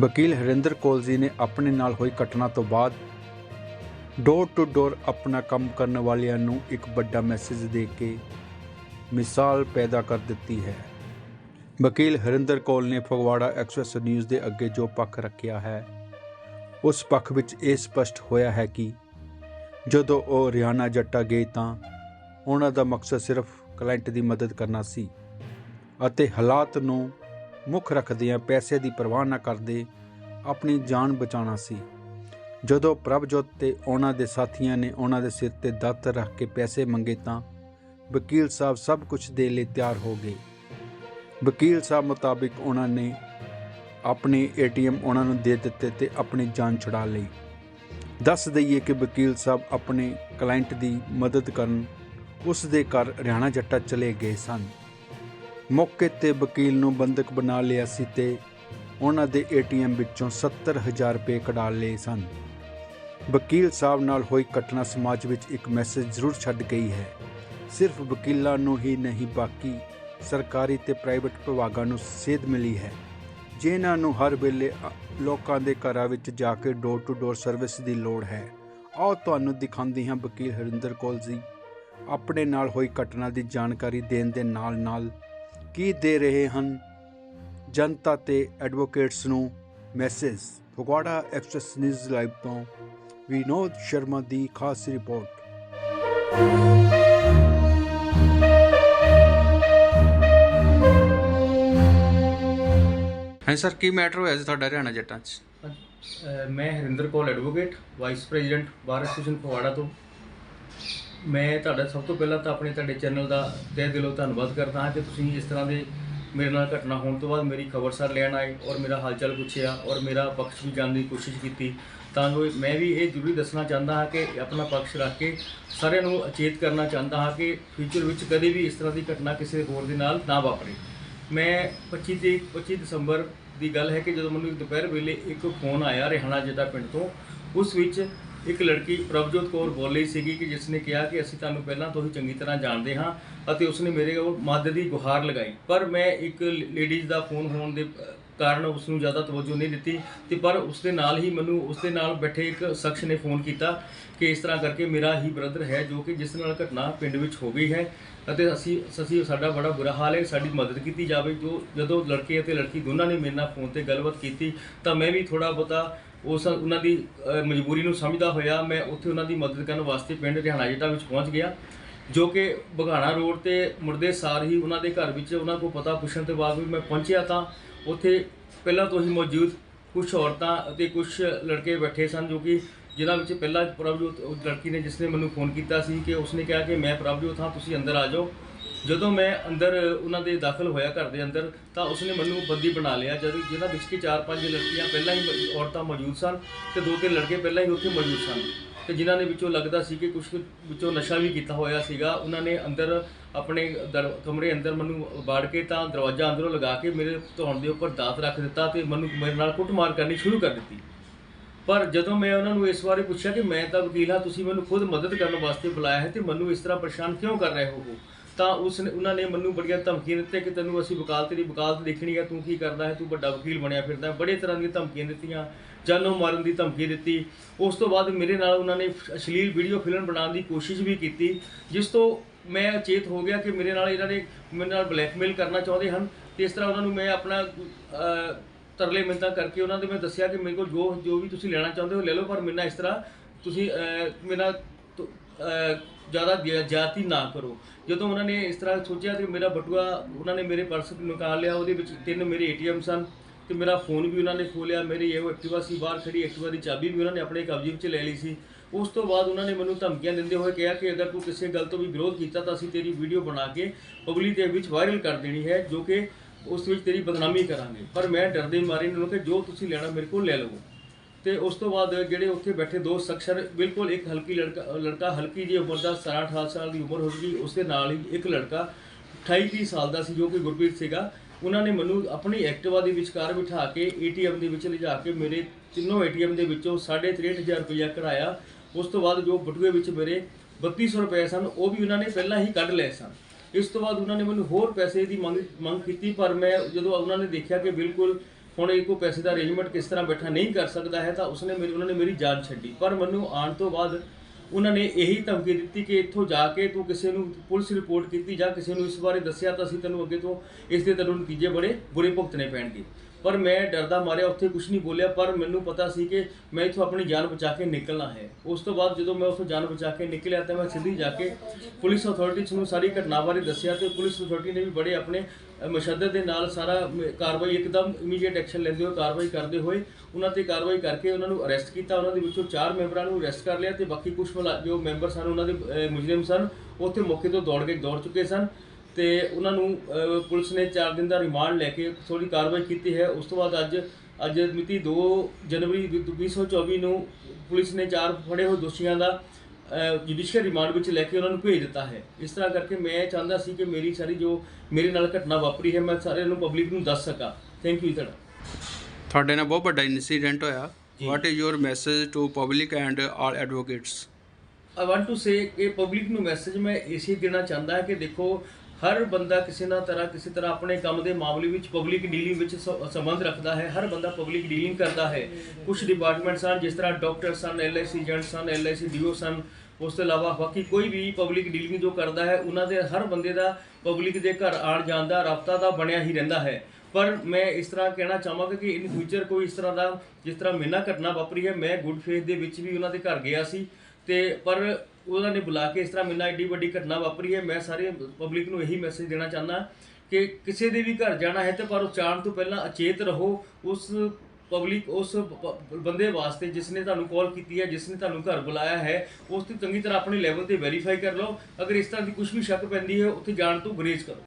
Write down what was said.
ਵਕੀਲ ਹਰਿੰਦਰ ਕੋਲਜੀ ਨੇ ਆਪਣੇ ਨਾਲ ਹੋਈ ਘਟਨਾ ਤੋਂ ਬਾਅਦ ਡੋਰ ਟੂ ਡੋਰ ਆਪਣਾ ਕੰਮ ਕਰਨ ਵਾਲਿਆਂ ਨੂੰ ਇੱਕ ਵੱਡਾ ਮੈਸੇਜ ਦੇ ਕੇ ਮਿਸਾਲ ਪੈਦਾ ਕਰ ਦਿੱਤੀ ਹੈ। ਵਕੀਲ ਹਰਿੰਦਰ ਕੋਲ ਨੇ ਫਗਵਾੜਾ ਐਕਸਪ੍ਰੈਸ ਨਿਊਜ਼ ਦੇ ਅੱਗੇ ਜੋ ਪੱਖ ਰੱਖਿਆ ਹੈ, ਉਸ ਪੱਖ ਵਿੱਚ ਇਹ ਸਪਸ਼ਟ ਹੋਇਆ ਹੈ ਕਿ ਜਦੋਂ ਉਹ ਰਿਆਨਾ ਜੱਟਾ ਗਏ ਤਾਂ ਉਹਨਾਂ ਦਾ ਮਕਸਦ ਸਿਰਫ ਕਲਾਇੰਟ ਦੀ ਮਦਦ ਕਰਨਾ ਸੀ ਅਤੇ ਹਾਲਾਤ ਨੂੰ ਮੁੱਖ ਰੱਖਦਿਆਂ ਪੈਸੇ ਦੀ ਪਰਵਾਹ ਨਾ ਕਰਦੇ, ਆਪਣੀ ਜਾਨ ਬਚਾਉਣਾ ਸੀ। ਜਦੋਂ ਪ੍ਰਭਜੋਤ ਤੇ ਉਹਨਾਂ ਦੇ ਸਾਥੀਆਂ ਨੇ ਉਹਨਾਂ ਦੇ ਸਿਰ ਤੇ ਦਾਤਰ ਰੱਖ ਕੇ ਪੈਸੇ ਮੰਗੇ ਤਾਂ ਵਕੀਲ ਸਾਹਿਬ ਸਭ ਕੁਝ ਦੇ ਲਈ ਤਿਆਰ ਹੋ ਗਏ। ਵਕੀਲ ਸਾਹਿਬ ਮੁਤਾਬਿਕ ਉਹਨਾਂ ਨੇ ਆਪਣੇ ਏਟੀਐਮ ਉਹਨਾਂ ਨੂੰ ਦੇ ਦਿੱਤੇ ਤੇ ਆਪਣੀ ਜਾਨ ਛੁਡਾ ਲਈ। ਦੱਸ ਦਈਏ ਕਿ ਵਕੀਲ ਸਾਹਿਬ ਆਪਣੇ ਕਲਾਇੰਟ ਦੀ ਮਦਦ ਕਰਨ ਉਸ ਦੇ ਘਰ ਹਰਿਆਣਾ ਜੱਟਾ ਚਲੇ ਗਏ ਸਨ। ਮੌਕੇ ਤੇ ਵਕੀਲ ਨੂੰ ਬੰਦਕ ਬਣਾ ਲਿਆ ਸੀ ਤੇ ਉਹਨਾਂ ਦੇ ਏਟੀਐਮ ਵਿੱਚੋਂ 70000 ਰੁਪਏ ਕਢਾ ਲਏ ਸਨ। ਵਕੀਲ ਸਾਹਿਬ ਨਾਲ ਹੋਈ ਘਟਨਾ ਸਮਾਜ ਵਿੱਚ ਇੱਕ ਮੈਸੇਜ ਜ਼ਰੂਰ ਛੱਡ ਗਈ ਹੈ। ਸਿਰਫ ਵਕੀਲਾਂ ਨੂੰ ਹੀ ਨਹੀਂ, ਬਾਕੀ ਸਰਕਾਰੀ ਤੇ ਪ੍ਰਾਈਵੇਟ ਵਿਭਾਗਾਂ ਨੂੰ ਸੇਧ ਮਿਲੀ ਹੈ। ਜਿਨ੍ਹਾਂ ਨੂੰ ਹਰ ਵੇਲੇ ਲੋਕਾਂ ਦੇ ਘਰਾਂ ਵਿੱਚ ਜਾ ਕੇ ਡੋਰ ਟੂ ਡੋਰ ਸਰਵਿਸ ਦੀ ਲੋੜ ਹੈ। ਆਓ ਤੁਹਾਨੂੰ ਦਿਖਾਉਂਦੀ ਹਾਂ ਵਕੀਲ ਹਰਿੰਦਰ ਕੌਲ ਜੀ। ਆਪਣੇ ਨਾਲ ਹੋਈ ਘਟਨਾ ਦੀ ਜਾਣਕਾਰੀ ਦੇਣ ਦੇ ਨਾਲ-ਨਾਲ ਕੀ ਦੇ ਰਹੇ ਹਨ? ਜਨਤਾ ਤੇ ਐਡਵੋਕੇਟਸ ਨੂੰ message Phagwara express news live ਤੋਂ ਵਿਨੋਦ ਸ਼ਰਮਾ ਦੀ ਖਾਸ ਰਿਪੋਰਟ ਹਾਂ ਸਰ ਕੀ ਮੈਟਰ ਹੋਇਆ ਸੀ ਤੁਹਾਡਾ ਹਰਿਆਣਾ ਜੱਟਾਂ 'ਚ? ਮੈਂ Harinder Kaul advocate vice president bar association Phagwara ਤੋਂ। ਮੈਂ ਤੁਹਾਡਾ ਸਭ ਤੋਂ ਪਹਿਲਾਂ ਤਾਂ ਆਪਣੇ ਤੁਹਾਡੇ ਚੈਨਲ ਦਾ ਤਹਿ ਦਿਲੋਂ ਧੰਨਵਾਦ ਕਰਦਾ ਹਾਂ ਕਿ ਤੁਸੀਂ ਇਸ ਤਰ੍ਹਾਂ ਦੇ ਮੇਰੇ ਨਾਲ ਘਟਨਾ ਹੋਣ ਤੋਂ ਬਾਅਦ ਮੇਰੀ ਖਬਰਸਾਰ ਲੈਣ ਆਏ ਔਰ ਮੇਰਾ ਹਾਲਚਾਲ ਪੁੱਛਿਆ ਔਰ ਮੇਰਾ ਪੱਖ ਵੀ ਜਾਣ ਦੀ ਕੋਸ਼ਿਸ਼ ਕੀਤੀ। ਤਾਂ ਜੋ ਮੈਂ ਵੀ ਇਹ ਜ਼ਰੂਰੀ ਦੱਸਣਾ ਚਾਹੁੰਦਾ ਹਾਂ ਕਿ ਆਪਣਾ ਪੱਖ ਰੱਖ ਕੇ ਸਾਰਿਆਂ ਨੂੰ ਅਚੇਤ ਕਰਨਾ ਚਾਹੁੰਦਾ ਹਾਂ ਕਿ ਫਿਊਚਰ ਵਿੱਚ ਕਦੇ ਵੀ ਇਸ ਤਰ੍ਹਾਂ ਦੀ ਘਟਨਾ ਕਿਸੇ ਹੋਰ ਦੇ ਨਾਲ ਨਾ ਵਾਪਰੇ। ਮੈਂ 25 ਤੇ 25 ਦਸੰਬਰ ਦੀ ਗੱਲ ਹੈ ਕਿ ਜਦੋਂ ਮੈਨੂੰ ਦੁਪਹਿਰ ਵੇਲੇ ਇੱਕ ਫੋਨ ਆਇਆ, ਰਿਹਾਣਾ ਜੱਦਾ ਪਿੰਡ ਤੋਂ, ਉਸ ਵਿੱਚ ਇੱਕ ਲੜਕੀ ਪ੍ਰਭਜੋਤ ਕੌਰ ਬੋਲੀ ਸੀਗੀ ਕਿ ਜਿਸ ਨੇ ਕਿਹਾ ਕਿ ਅਸੀਂ ਤੁਹਾਨੂੰ ਪਹਿਲਾਂ ਤੋਂ ਹੀ ਚੰਗੀ ਤਰ੍ਹਾਂ ਜਾਣਦੇ ਹਾਂ ਅਤੇ ਉਸਨੇ ਮੇਰੇ ਕੋਲ ਮਦਦ ਦੀ ਗੁਹਾਰ ਲਗਾਈ। ਪਰ ਮੈਂ ਇੱਕ ਲੇਡੀਜ਼ ਦਾ ਫੋਨ ਹੋਣ ਦੇ ਕਾਰਨ ਉਸ ਨੂੰ ਜ਼ਿਆਦਾ ਤਵੱਜੋ ਨਹੀਂ ਦਿੱਤੀ ਤੇ ਪਰ ਉਸ ਦੇ ਨਾਲ ਹੀ ਮੈਨੂੰ ਉਸ ਦੇ ਨਾਲ ਬੈਠੇ ਇੱਕ ਸ਼ਖਸ ਨੇ ਫੋਨ ਕੀਤਾ ਕਿ ਇਸ ਤਰ੍ਹਾਂ ਕਰਕੇ ਮੇਰਾ ਹੀ ਬ੍ਰਦਰ ਹੈ ਜੋ ਕਿ ਜਿਸ ਨਾਲ ਘਟਨਾ ਪਿੰਡ ਵਿੱਚ ਹੋ ਗਈ ਹੈ ਅਤੇ ਅਸੀਂ ਅਸੀਂ ਸਾਡਾ ਬੜਾ ਬੁਰਾ ਹਾਲ ਹੈ, ਸਾਡੀ ਮਦਦ ਕੀਤੀ ਜਾਵੇ। ਜੋ, ਜਦੋਂ ਲੜਕੇ ਅਤੇ ਲੜਕੀ ਦੋਨਾਂ ਨੇ ਮੇਰੇ ਨਾਲ ਫੋਨ ਤੇ ਗੱਲਬਾਤ ਕੀਤੀ ਤਾਂ ਮੈਂ ਵੀ ਥੋੜਾ ਬਹੁਤਾ ਉਸ, ਉਹਨਾਂ ਦੀ ਮਜਬੂਰੀ ਨੂੰ ਸਮਝਦਾ ਹੋਇਆ ਮੈਂ ਉੱਥੇ ਉਹਨਾਂ ਦੀ ਮਦਦ ਕਰਨ ਵਾਸਤੇ ਪਿੰਡ ਰਿਹਾਣਾ ਜੱਟਾ ਵਿੱਚ ਪਹੁੰਚ ਗਿਆ। ਜੋ ਕਿ ਬਘਾਣਾ ਰੋਡ ਤੇ ਮੁਰਦੇ ਸਾਰ ਹੀ ਉਹਨਾਂ ਦੇ ਘਰ ਵਿੱਚ ਉਹਨਾਂ ਕੋਲ ਪਤਾ ਪੁੱਛਣ ਤੋਂ ਬਾਅਦ ਵੀ ਮੈਂ ਪਹੁੰਚਿਆ ਤਾਂ ਉੱਥੇ ਪਹਿਲਾਂ ਤੋਂ ਹੀ ਮੌਜੂਦ ਕੁਝ ਔਰਤਾਂ ਅਤੇ ਕੁਝ ਲੜਕੇ ਬੈਠੇ ਸਨ ਜੋ ਕਿ ਜਿਨ੍ਹਾਂ ਵਿੱਚ ਪਹਿਲਾਂ ਪ੍ਰਭਜੋਤ ਲੜਕੀ ਨੇ ਜਿਸ ਨੇ ਮੈਨੂੰ ਫੋਨ ਕੀਤਾ ਸੀ ਕਿ ਉਸਨੇ ਕਿਹਾ ਕਿ ਮੈਂ ਪ੍ਰਭਜੋਤ ਹਾਂ, ਤੁਸੀਂ ਅੰਦਰ ਆ ਜਾਓ। ਜਦੋਂ ਮੈਂ ਅੰਦਰ ਉਹਨਾਂ ਦੇ ਦਾਖਲ ਹੋਇਆ ਘਰ ਦੇ ਅੰਦਰ ਤਾਂ ਉਸਨੇ ਮੈਨੂੰ ਬੰਦੀ ਬਣਾ ਲਿਆ, ਜਦੋਂ ਜਿਹਨਾਂ ਵਿੱਚ ਕਿ ਚਾਰ ਪੰਜ ਲੜਕੀਆਂ ਪਹਿਲਾਂ ਹੀ ਔਰਤਾਂ ਮੌਜੂਦ ਸਨ ਤੇ ਦੋ ਤਿੰਨ ਲੜਕੇ ਪਹਿਲਾਂ ਹੀ ਉੱਥੇ ਮੌਜੂਦ ਸਨ। ਤੇ ਜਿਨ੍ਹਾਂ ਦੇ ਵਿੱਚੋਂ ਲੱਗਦਾ ਸੀ ਕਿ ਕੁਝ ਵਿੱਚੋਂ ਨਸ਼ਾ ਵੀ ਕੀਤਾ ਹੋਇਆ ਸੀਗਾ, ਉਹਨਾਂ ਨੇ ਅੰਦਰ ਆਪਣੇ ਦਰ- ਕਮਰੇ ਅੰਦਰ ਮੈਨੂੰ ਵਾੜ ਕੇ ਤਾਂ ਦਰਵਾਜ਼ਾ ਅੰਦਰੋਂ ਲਗਾ ਕੇ ਮੇਰੇ ਧੌਣ ਦੇ ਉੱਪਰ ਦਾਤ ਰੱਖ ਦਿੱਤਾ ਤੇ ਮੈਨੂੰ, ਮੇਰੇ ਨਾਲ ਕੁੱਟਮਾਰ ਕਰਨੀ ਸ਼ੁਰੂ ਕਰ ਦਿੱਤੀ। ਪਰ ਜਦੋਂ ਮੈਂ ਉਹਨਾਂ ਨੂੰ ਇਸ ਬਾਰੇ ਪੁੱਛਿਆ ਕਿ ਮੈਂ ਤਾਂ ਵਕੀਲ ਹਾਂ, ਤੁਸੀਂ ਮੈਨੂੰ ਖੁਦ ਮਦਦ ਕਰਨ ਵਾਸਤੇ ਬੁਲਾਇਆ ਹੈ ਤੇ ਮੈਨੂੰ ਇਸ ਤਰ੍ਹਾਂ ਪਰੇਸ਼ਾਨ ਕਿਉਂ ਕਰ ਰਹੇ ਹੋ? ਤਾਂ ਉਸ ਨੇ ਉਹਨਾਂ ਨੇ ਮੈਨੂੰ ਬੜੀਆਂ ਧਮਕੀਆਂ ਦਿੱਤੀਆਂ ਕਿ ਤੈਨੂੰ ਅਸੀਂ ਵਕਾਲਤ ਦੀ ਵਕਾਲਤ ਦੇਖਣੀ ਹੈ, ਤੂੰ ਕੀ ਕਰਦਾ ਹੈ, ਤੂੰ ਵੱਡਾ ਵਕੀਲ ਬਣਿਆ ਫਿਰਦਾ ਬੜੇ ਤਰ੍ਹਾਂ ਦੀਆਂ ਧਮਕੀਆਂ ਦਿੱਤੀਆਂ, ਜਾਨੋਂ ਮਾਰਨ ਦੀ ਧਮਕੀ ਦਿੱਤੀ। ਉਸ ਤੋਂ ਬਾਅਦ ਮੇਰੇ ਨਾਲ ਉਹਨਾਂ ਨੇ ਅਸ਼ਲੀਲ ਵੀਡੀਓ ਫਿਲਮ ਬਣਾਉਣ ਦੀ ਕੋਸ਼ਿਸ਼ ਵੀ ਕੀਤੀ, ਜਿਸ ਤੋਂ ਮੈਂ ਅਚੇਤ ਹੋ ਗਿਆ ਕਿ ਮੇਰੇ ਨਾਲ ਇਹਨਾਂ ਨੇ ਮੇਰੇ ਨਾਲ ਬਲੈਕਮੇਲ ਕਰਨਾ ਚਾਹੁੰਦੇ ਹਨ ਤੇ ਇਸ ਤਰ੍ਹਾਂ ਉਹਨਾਂ ਨੂੰ ਮੈਂ ਆਪਣਾ ਤਰਲੇ ਮਿੰਤਾਂ ਕਰਕੇ ਉਹਨਾਂ ਦੇ ਮੈਂ ਦੱਸਿਆ ਕਿ ਮੇਰੇ ਕੋਲ ਜੋ ਜੋ ਵੀ ਤੁਸੀਂ ਲੈਣਾ ਚਾਹੁੰਦੇ ਹੋ ਲੈ ਲਓ, ਪਰ ਮੇਰੇ ਨਾਲ ਇਸ ਤਰ੍ਹਾਂ ਤੁਸੀਂ ਮੇਰਾ ਜ਼ਿਆਦਾ ਜ਼ਿਆ- ਜ਼ਿਆਦਤੀ ਨਾ ਕਰੋ। ਜਦੋਂ ਉਹਨਾਂ ਨੇ ਇਸ ਤਰ੍ਹਾਂ ਸੋਚਿਆ ਕਿ ਮੇਰਾ ਬਟੂਆ, ਉਹਨਾਂ ਨੇ ਮੇਰੇ ਪਰਸ ਨਿਕਾਲ ਲਿਆ, ਉਹਦੇ ਵਿੱਚ ਤਿੰਨ ਮੇਰੇ ਏਟੀਐਮ ਸਨ ਤੇ ਮੇਰਾ ਫੋਨ ਵੀ ਉਹਨਾਂ ਨੇ ਖੋਲਿਆ, ਮੇਰੀ ਇਹ ਐਕਟਿਵਾ ਸੀ, ਬਾਹਰ ਖੜੀ ਐਕਟਿਵਾ ਦੀ ਚਾਬੀ ਵੀ ਉਹਨਾਂ ਨੇ ਆਪਣੇ ਕਬਜ਼ੇ ਵਿੱਚ ਲੈ ਲਈ ਸੀ। ਉਸ ਤੋਂ ਬਾਅਦ ਉਹਨਾਂ ਨੇ ਮੈਨੂੰ ਧਮਕੀਆਂ ਦਿੰਦੇ ਹੋਏ ਕਿਹਾ ਕਿ ਅਗਰ ਤੂੰ ਕਿਸੇ ਗੱਲ ਤੋਂ ਵੀ ਵਿਰੋਧ ਕੀਤਾ ਤਾਂ ਅਸੀਂ ਤੇਰੀ ਵੀਡੀਓ ਬਣਾ ਕੇ ਪਬਲਿਕ ਦੇ ਵਿੱਚ ਵਾਇਰਲ ਕਰ ਦੇਣੀ ਹੈ, ਜੋ ਕਿ ਉਸ ਵਿੱਚ ਤੇਰੀ ਬਦਨਾਮੀ ਕਰਾਂਗੇ। ਪਰ ਮੈਂ ਡਰਦੇ ਮਾਰੇ ਇਹਨਾਂ ਨੂੰ ਕਿ ਜੋ ਤੁਸੀਂ ਲੈਣਾ ਮੇਰੇ ਕੋਲ ਲੈ ਲਵੋ। ਤੇ ਉਸ ਤੋਂ ਬਾਅਦ ਜਿਹੜੇ ਉੱਥੇ ਬੈਠੇ ਦੋ ਸ਼ਖਸਰ ਬਿਲਕੁਲ ਇੱਕ ਹਲਕੀ ਲੜਕਾ ਲੜਕਾ ਹਲਕੀ ਜਿਹੀ ਉਮਰ ਦਾ 17 18 ਸਾਲ ਦੀ ਉਮਰ ਹੋਵੇਗੀ ਉਸ ਦੇ ਨਾਲ ਹੀ ਇੱਕ ਲੜਕਾ 28 30 ਸਾਲ ਦਾ ਸੀ, ਜੋ ਕਿ ਗੁਰਪ੍ਰੀਤ ਸੀਗਾ। ਉਹਨਾਂ ਨੇ ਮੈਨੂੰ ਆਪਣੀ ਐਕਟਿਵਾ ਦੇ ਵਿਚਕਾਰ ਬਿਠਾ ਕੇ ਏਟੀਐਮ ਦੇ ਵਿੱਚ ਲਿਜਾ ਕੇ ਮੇਰੇ ਤਿੰਨੋਂ ਏਟੀਐਮ ਦੇ ਵਿੱਚੋਂ 63500 ਰੁਪਇਆ ਕਢਾਇਆ ਉਸ ਤੋਂ ਬਾਅਦ ਜੋ ਬਟੂਏ ਵਿੱਚ ਮੇਰੇ 3200 ਰੁਪਏ ਸਨ, ਉਹ ਵੀ ਉਹਨਾਂ ਨੇ ਪਹਿਲਾਂ ਹੀ ਕੱਢ ਲਏ ਸਨ। ਇਸ ਤੋਂ ਬਾਅਦ ਉਹਨਾਂ ਨੇ ਮੈਨੂੰ ਹੋਰ ਪੈਸੇ ਦੀ ਮੰਗ ਮੰਗ ਕੀਤੀ, ਪਰ ਮੈਂ ਜਦੋਂ ਉਹਨਾਂ ਨੇ ਦੇਖਿਆ ਕਿ ਬਿਲਕੁਲ ਹੁਣ ਇਹ ਕੋਈ ਪੈਸੇ ਦਾ ਅਰੇਂਜਮੈਂਟ ਕਿਸ ਤਰ੍ਹਾਂ ਬੈਠਾ ਨਹੀਂ ਕਰ ਸਕਦਾ ਹੈ, ਤਾਂ ਉਸਨੇ ਮੇਰੀ ਉਹਨਾਂ ਨੇ ਮੇਰੀ ਜਾਨ ਛੱਡੀ। ਪਰ ਮੈਨੂੰ ਆਉਣ ਤੋਂ ਬਾਅਦ ਉਹਨਾਂ ਨੇ ਇਹੀ ਧਮਕੀ ਦਿੱਤੀ ਕਿ ਇੱਥੋਂ ਜਾ ਕੇ ਤੂੰ ਕਿਸੇ ਨੂੰ ਪੁਲਿਸ ਰਿਪੋਰਟ ਕੀਤੀ ਜਾਂ ਕਿਸੇ ਨੂੰ ਇਸ ਬਾਰੇ ਦੱਸਿਆ ਤਾਂ ਅਸੀਂ ਤੈਨੂੰ ਅੱਗੇ ਤੋਂ ਇਸ ਦੇ ਤੈਨੂੰ ਨਤੀਜੇ ਬੜੇ ਬੁਰੇ ਭੁਗਤਣੇ ਪੈਣਗੇ। ਪਰ ਮੈਂ ਡਰਦਾ ਮਾਰਿਆ ਉੱਥੇ ਕੁਝ ਨਹੀਂ ਬੋਲਿਆ ਪਰ ਮੈਨੂੰ ਪਤਾ ਸੀ ਕਿ ਮੈਂ ਇੱਥੋਂ ਆਪਣੀ ਜਾਨ ਬਚਾ ਕੇ ਨਿਕਲਣਾ ਹੈ। ਉਸ ਤੋਂ ਬਾਅਦ ਜਦੋਂ ਮੈਂ ਉੱਥੋਂ ਜਾਨ ਬਚਾ ਕੇ ਨਿਕਲਿਆ ਤਾਂ ਮੈਂ ਸਿੱਧੀ ਜਾ ਕੇ ਪੁਲਿਸ ਅਥਾਰਟੀਜ਼ ਨੂੰ ਸਾਰੀ ਘਟਨਾ ਬਾਰੇ ਦੱਸਿਆ ਤੇ ਪੁਲਿਸ ਅਥਾਰਟੀ ਨੇ ਵੀ ਬੜੇ ਆਪਣੇ ਅ, ਮਸ਼ੱਦਦ ਦੇ ਨਾਲ ਸਾਰਾ ਕਾਰਵਾਈ ਇੱਕਦਮ ਇਮੀਡੀਏਟ ਐਕਸ਼ਨ ਲੈਂਦੇ ਹੋਏ ਕਾਰਵਾਈ ਕਰਦੇ ਹੋਏ ਉਹਨਾਂ ਤੇ ਕਾਰਵਾਈ ਕਰਕੇ ਉਹਨਾਂ ਨੂੰ ਅਰੈਸਟ ਕੀਤਾ। ਉਹਨਾਂ ਦੇ ਵਿੱਚੋਂ ਚਾਰ ਮੈਂਬਰਾਂ ਨੂੰ ਅਰੈਸਟ ਕਰ ਲਿਆ ਤੇ ਬਾਕੀ ਕੁਝ ਜੋ ਮੈਂਬਰ ਸਨ ਉਹਨਾਂ ਦੇ ਅ, ਮੁਜਰਮ ਸਨ ਉੱਥੇ ਮੌਕੇ ਤੋਂ ਦੌੜ ਕੇ ਦੌੜ ਚੁੱਕੇ ਸਨ। ਤੇ ਉਹਨਾਂ ਨੂੰ ਪੁਲਿਸ ਨੇ 4 ਦਿਨ ਦਾ ਰਿਮਾਂਡ ਲੈ ਕੇ ਥੋੜੀ ਕਾਰਵਾਈ ਕੀਤੀ ਹੈ। ਉਸ ਤੋਂ ਬਾਅਦ ਅੱਜ ਅੱਜ ਮਿਤੀ 2 ਜਨਵਰੀ 2024 ਨੂੰ ਪੁਲਿਸ ਨੇ ਚਾਰ ਫੜੇ ਹੋਏ ਦੋਸ਼ੀਆਂ ਦਾ ਜੁਡੀਸ਼ੀਅਲ ਰਿਮਾਂਡ ਵਿੱਚ ਲੈ ਕੇ ਉਹਨਾਂ ਨੂੰ ਭੇਜ ਦਿੱਤਾ ਹੈ। ਇਸ ਤਰ੍ਹਾਂ ਕਰਕੇ ਮੈਂ ਚਾਹੁੰਦਾ ਸੀ ਕਿ ਮੇਰੀ ਸਾਰੀ ਜੋ ਮੇਰੇ ਨਾਲ ਘਟਨਾ ਵਾਪਰੀ ਹੈ ਮੈਂ ਸਾਰਿਆਂ ਨੂੰ ਪਬਲਿਕ ਨੂੰ ਦੱਸ ਸਕਾਂ। ਥੈਂਕ ਯੂ ਤੁਹਾਡਾ ਤੁਹਾਡੇ ਨਾਲ ਬਹੁਤ ਵੱਡਾ ਇਨਸੀਡੈਂਟ ਹੋਇਆ। What is your message to public and all advocates I want to say ਕਿ ਪਬਲਿਕ ਨੂੰ ਮੈਸੇਜ ਮੈਂ ਇਸੇ ਦੇਣਾ ਚਾਹੁੰਦਾ ਹਾਂ ਕਿ ਦੇਖੋ ਹਰ ਬੰਦਾ ਕਿਸੇ ਨਾ ਤਰ੍ਹਾਂ, ਕਿਸੇ ਤਰ੍ਹਾਂ ਆਪਣੇ ਕੰਮ ਦੇ ਮਾਮਲੇ ਵਿੱਚ ਪਬਲਿਕ ਡੀਲਿੰਗ ਵਿੱਚ ਸੰਬੰਧ ਰੱਖਦਾ ਹੈ। ਹਰ ਬੰਦਾ ਪਬਲਿਕ ਡੀਲਿੰਗ ਕਰਦਾ ਹੈ। ਕੁਝ ਡਿਪਾਰਟਮੈਂਟਸ ਹਨ, ਜਿਸ ਤਰ੍ਹਾਂ ਡਾਕਟਰ ਸਨ ਐਲਆਈਸੀ ਏਜੰਟ ਸਨ ਐਲਆਈਸੀ ਡੀਓ ਸਨ। ਉਸ ਤੋਂ ਇਲਾਵਾ ਬਾਕੀ ਕੋਈ ਵੀ ਪਬਲਿਕ ਡੀਲਿੰਗ ਜੋ ਕਰਦਾ ਹੈ, ਉਹਨਾਂ ਦੇ ਹਰ ਬੰਦੇ ਦਾ ਪਬਲਿਕ ਦੇ ਘਰ ਆਣ ਜਾਣ ਦਾ ਰابطਾ ਦਾ ਬਣਿਆ ਹੀ ਰਹਿੰਦਾ ਹੈ। ਪਰ ਮੈਂ ਇਸ ਤਰ੍ਹਾਂ ਕਹਿਣਾ ਚਾਹਾਂਗਾ ਕਿ ਇਨ ਫਿਊਚਰ ਕੋਈ ਇਸ ਤਰ੍ਹਾਂ ਦਾ, ਜਿਸ ਤਰ੍ਹਾਂ ਮੇਨਾ ਘਟਨਾ ਵਾਪਰੀ ਹੈ, ਮੈਂ ਗੁੱਡ ਫੇਸ ਦੇ ਵਿੱਚ ਵੀ ਉਹਨਾਂ ਦੇ ਘਰ ਗਿਆ ਸੀ। ਤੇ ਪਰ ਉਹਨਾਂ ਨੇ ਬੁਲਾ ਕੇ ਇਸ ਤਰ੍ਹਾਂ ਮੇਨਾ ਐਡੀ ਵੱਡੀ ਘਟਨਾ ਵਾਪਰੀ ਹੈ। ਮੈਂ ਸਾਰੇ ਪਬਲਿਕ ਨੂੰ ਇਹੀ ਮੈਸੇਜ ਦੇਣਾ ਚਾਹੁੰਦਾ ਕਿ ਕਿਸੇ ਦੇ ਵੀ ਘਰ ਜਾਣਾ ਹੈ ਤੇ ਪਰ ਉਹ ਜਾਣ ਤੋਂ ਪਹਿਲਾਂ ਅਚੇਤ ਰਹੋ। ਉਸ ਪਬਲਿਕ ਉਸ ਬੰਦੇ ਵਾਸਤੇ ਜਿਸ ਨੇ ਤੁਹਾਨੂੰ ਕਾਲ ਕੀਤੀ ਹੈ, ਜਿਸ ਨੇ ਤੁਹਾਨੂੰ ਘਰ ਬੁਲਾਇਆ ਹੈ, ਉਸ ਤੇ ਚੰਗੀ ਤਰ੍ਹਾਂ ਆਪਣੇ ਲੈਵਲ ਤੇ ਵੈਰੀਫਾਈ ਕਰ ਲਓ। ਅਗਰ ਇਸ ਤਰ੍ਹਾਂ ਦੀ ਕੁਝ ਵੀ ਸ਼ੱਕ ਪੈਂਦੀ ਹੈ, ਉੱਥੇ ਜਾਣ ਤੋਂ ਗੁਰੇਜ਼ ਕਰੋ।